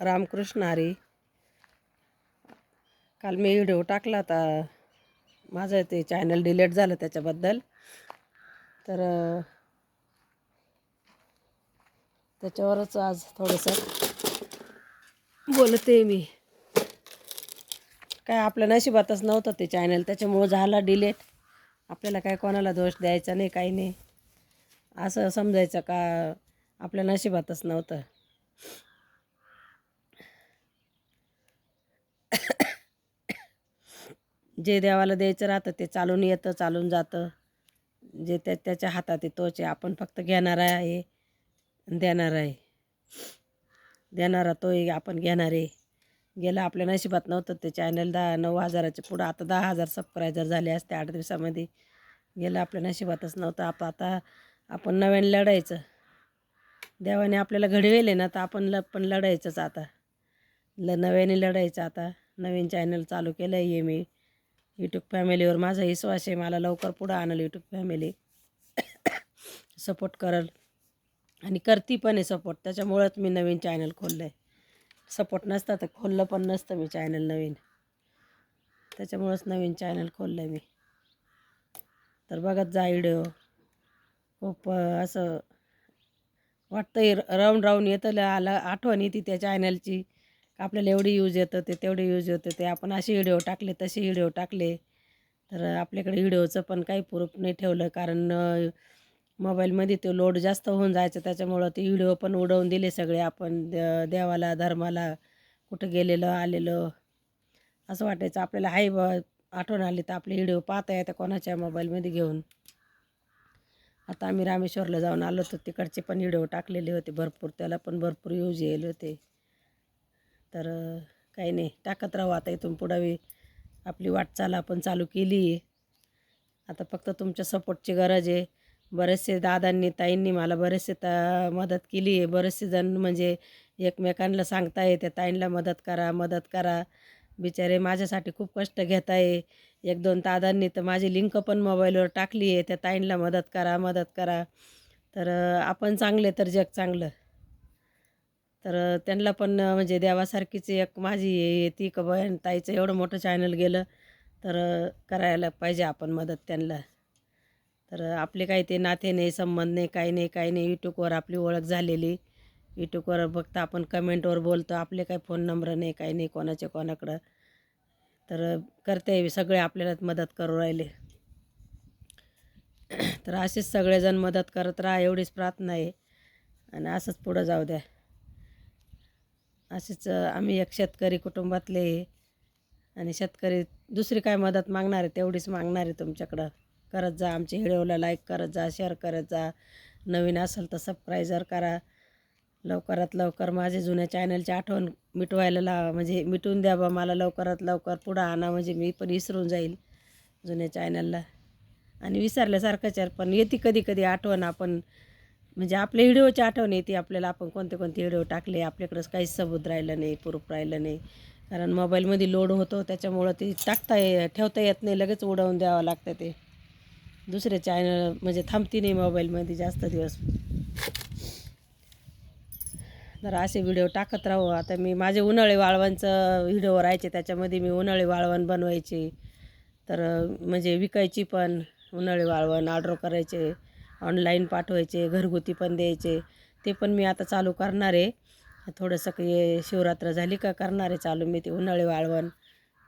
रामकृष्ण हरी. काल मी व्हिडिओ टाकला होता माझं ते चॅनल डिलीट झालं त्याच्याबद्दल. तर त्याच्यावरच आज थोडंसं बोलते मी. काय आपल्या नशिबातच नव्हतं ते चॅनल त्याच्यामुळं झाला डिलेट आपल्याला काय कोणाला दोष द्यायचा नाही काही नाही. असं समजायचं का आपल्या नशिबातच नव्हतं. जे देवाला द्यायचं राहतं ते चालून येतं चालून जातं. जे त्या त्याच्या हातात आहे तोच आहे. आपण फक्त घेणार आहे देणार आहे. देणारा तो आहे आपण घेणार आहे. गेलं आपल्या नशिबात नव्हतं ते चॅनल दहा नऊ हजाराच्या पुढं. आता दहा हजार सबस्क्रायबर झाले असते आठ दिवसामध्ये. गेलं आपल्या नशिबातच नव्हतं. आप आता आपण नव्याने लढायचं. देवाने आपल्याला घडवेले ना तर आपण ल पण लढायचंच आता. ल नव्याने लढायचं आता. नवीन चॅनल चालू केलं आहे मी. यूट्यूब फॅमिलीवर माझा विश्वास आहे मला लवकर पुढं आणलं यूट्यूब फॅमिली सपोर्ट करल. आणि करती पण आहे सपोर्ट त्याच्यामुळंच मी नवीन चॅनल खोललं आहे सपोर्ट नसता तर खोललं पण नसतं मी चॅनल नवीन. त्याच्यामुळंच नवीन चॅनल खोललं आहे मी. तर बघत जा व्हिडिओ खूप असं वाटतंय राऊंड राऊंड येतं आलं आला आठवण येते त्या चॅनलची आपल्याला एवढी यूज येतं ते तेवढे यूज होतं ते आपण असे व्हिडिओ टाकले तसे व्हिडिओ टाकले. तर आपल्याकडे व्हिडिओचं पण काही प्रूफ नाही ठेवलं कारण मोबाईलमध्ये ते लोड जास्त होऊन जायचं त्याच्यामुळं ते व्हिडिओ पण उडवून दिले सगळे आपण द- देवाला धर्माला कुठं गेलेलं आलेलं. असं वाटायचं आपल्याला हाय बा आठवण आली तर आपले व्हिडिओ पाहता येतं कोणाच्या मोबाईलमध्ये घेऊन. आता आम्ही रामेश्वरला जाऊन आलो होतो तिकडचे पण व्हिडिओ टाकलेले होते भरपूर त्याला पण भरपूर यूज येईल होते. तर काही नाही. टाकत राहू आता इथून पुढं बी आपली वाटचाल आपण चालू केली. आहे आता फक्त तुमच्या सपोर्टची गरज आहे. बरेचसे दादांनी ताईंनी मला बरेचसे ता मदत केली आहे. बरेचसे जण म्हणजे एकमेकांना सांगताय त्या ताईंना मदत करा मदत करा. बिचारे माझ्यासाठी खूप कष्ट घेत आहे एक दोन दादांनी तर माझी लिंक पण मोबाईलवर टाकली आहे. त्या ताईंना मदत करा मदत करा. तर आपण चांगले तर जग चांगलं. तर त्यांना पण म्हणजे देवासारखीच एक माझी हे ती का बहीण ताईचं एवढं मोठं चॅनल गेलं तर करायला पाहिजे आपण मदत त्यांना. तर आपले काही ते नाते नाही संबंध नाही काही नाही काही नाही. यूट्यूबवर आपली ओळख झालेली. यूट्यूबवर फक्त आपण कमेंटवर बोलतो. आपले काही फोन नंबर नाही काही नाही कोणाचे कोणाकडं. तर करते सगळे आपल्याला मदत करू राहिले. तर असेच सगळेजण मदत करत राहा एवढीच प्रार्थना आहे. आणि असंच पुढं जाऊ द्या. असेच आम्ही एक शेतकरी कुटुंबातले आणि शेतकरी दुसरी काय मदत मागणार आहे तेवढीच मागणार आहे तुमच्याकडं. करत जा आमच्या व्हिडिओला लाईक करत जा शेअर करत जा. नवीन असेल तर सबस्क्रायझर करा. लवकरात लवकर माझे जुन्या चॅनलची आठवण मिटवायला लावा. म्हणजे मिटवून द्या बा मला लवकरात लवकर पुढं आणा. म्हणजे मी पण विसरून जाईल जुन्या चॅनलला आणि विसरल्यासारखंच आहे पण येते कधी कधी आठवण आपण म्हणजे आपल्या व्हिडिओची आठवण येते आपल्याला आपण कोणते कोणते व्हिडिओ टाकले आपल्याकडंच काहीच सबूत राहिलं नाही प्रूफ राहिलं नाही. कारण मोबाईलमध्ये लोड होतो त्याच्यामुळं ते टाकता ये ठेवता येत नाही लगेच उडवून द्यावं लागतं ते. दुसरे चॅनल म्हणजे थांबती नाही मोबाईलमध्ये जास्त दिवस. तर असे व्हिडिओ टाकत राहू. आता मी माझे उन्हाळी वाळवणचं व्हिडिओ राहायचे त्याच्यामध्ये मी उन्हाळी वाळवण बनवायचे. तर म्हणजे विकायची पण उन्हाळी वाळवण ऑर्डर करायचे. ऑनलाईन पाठवायचे घरगुती पण द्यायचे. ते पण मी आता चालू करणार आहे. थोडंसं काही शिवरात्र झाली का करणार आहे चालू मी ते उन्हाळी वाळवण.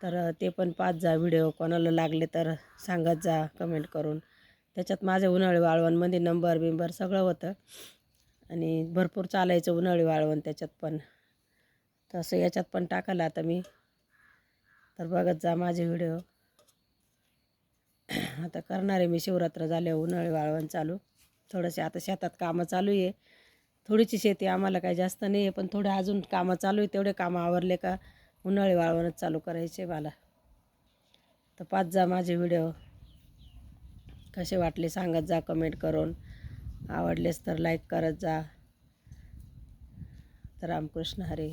तर ते पण पाच जा व्हिडिओ कोणाला लागले तर सांगत जा कमेंट करून. त्याच्यात माझे उन्हाळी वाळवणमध्ये नंबर बिंबर सगळं होतं. आणि भरपूर चालायचं उन्हाळी वाळवण त्याच्यात पण. तसं याच्यात पण टाकायला आता मी. तर बघत जा माझे व्हिडिओ आता करणार आहे मी शिवरात्र झाले उन्हाळी वाळवण चालू. थोडंसे आता शेतात कामं चालू आहे. थोडीशी शेती आम्हाला काही जास्त नाही आहे पण थोडे अजून कामं चालू आहे तेवढे कामं आवरले का उन्हाळी वाळवणच चालू करायचे मला. तर पाच जा माझे व्हिडिओ. कसे वाटले सांगत जा कमेंट करून. आवडलेस तर लाईक करत जा. तर रामकृष्ण हरे.